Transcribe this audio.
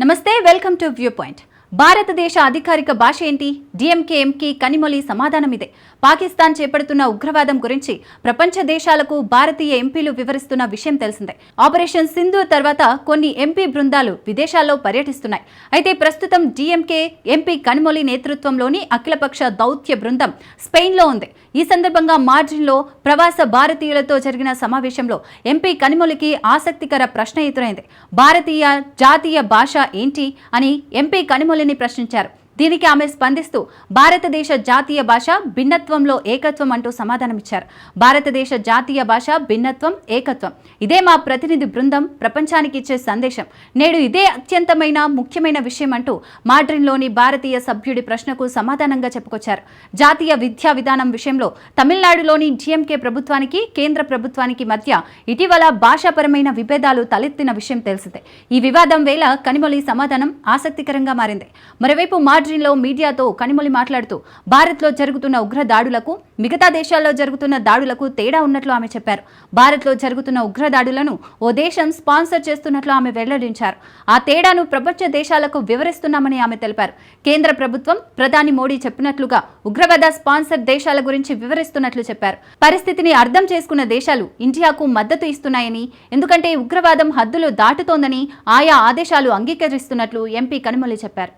నమస్తే welcome to view point. భారతదేశ అధికారిక భాష ఏంటి? డిఎంకే ఎంకి కనిమొలి సమాధానం ఇదే పాకిస్తాన్ చేపడుతున్న ఉగ్రవాదం గురించి ప్రపంచ దేశాలకు భారతీయ ఎంపీలు వివరిస్తున్న విషయం తెలిసిందే. ఆపరేషన్ సింధు తర్వాత కొన్ని ఎంపీ బృందాలు విదేశాల్లో పర్యటిస్తున్నాయి. అయితే ప్రస్తుతం డిఎంకే ఎంపీ కనిమొలి నేతృత్వంలోని అఖిలపక్ష దౌత్య బృందం స్పెయిన్లో ఉంది. ఈ సందర్భంగా మార్జిన్లో ప్రవాస భారతీయులతో జరిగిన సమావేశంలో ఎంపీ కనిమొలికి ఆసక్తికర ప్రశ్న ఎదురైంది. భారతీయ జాతీయ భాష ఏంటి అని ఎంపీ కనిమొలిని ప్రశ్నించారు. దీనికి ఆమె స్పందిస్తూ భారతదేశ జాతీయ భాష భిన్నత్వంలో ఏకత్వం అంటూ సమాధానమిచ్చారు. భారతదేశ జాతీయ భాష భిన్నత్వం ఏకత్వం. ఇదే మా ప్రతినిధి బృందం ప్రపంచానికి ఇచ్చే సందేశం. నేడు ఇదే అత్యంతమైన ముఖ్యమైన విషయం అంటూ మాడ్రిన్లోని భారతీయ సభ్యుడి ప్రశ్నకు సమాధానంగా చెప్పుకొచ్చారు. జాతీయ విద్యా విధానం విషయంలో తమిళనాడులోని డిఎంకే ప్రభుత్వానికి కేంద్ర ప్రభుత్వానికి మధ్య ఇటీవల భాషాపరమైన విభేదాలు తలెత్తిన విషయం తెలిసిందే. ఈ వివాదం వేళ కనిమొలి సమాధానం ఆసక్తికరంగా మారింది. మరోవైపు మార్జిన్లో మీడియాతో కనిమొలి మాట్లాడుతూ భారత్లో జరుగుతున్న ఉగ్ర దాడులకు మిగతా దేశాల్లో జరుగుతున్న దాడులకు తేడా ఉన్నట్లు ఆమె చెప్పారు. భారత్లో జరుగుతున్న ఉగ్ర దాడులను ఓ దేశం స్పాన్సర్ చేస్తున్నట్లు ఆమె వెల్లడించారు. ఆ తేడాను ప్రపంచ దేశాలకు వివరిస్తున్నామని ఆమె తెలిపారు. కేంద్ర ప్రభుత్వం ప్రధాని మోడీ చెప్పినట్లుగా ఉగ్రవాద స్పాన్సర్ దేశాల గురించి వివరిస్తున్నట్లు చెప్పారు. పరిస్థితిని అర్థం చేసుకున్న దేశాలు ఇండియాకు మద్దతు ఇస్తున్నాయని ఎందుకంటే ఉగ్రవాదం హద్దులు దాటుతోందని ఆయా ఆదేశాలు అంగీకరిస్తున్నట్లు ఎంపీ కనిమొలి చెప్పారు.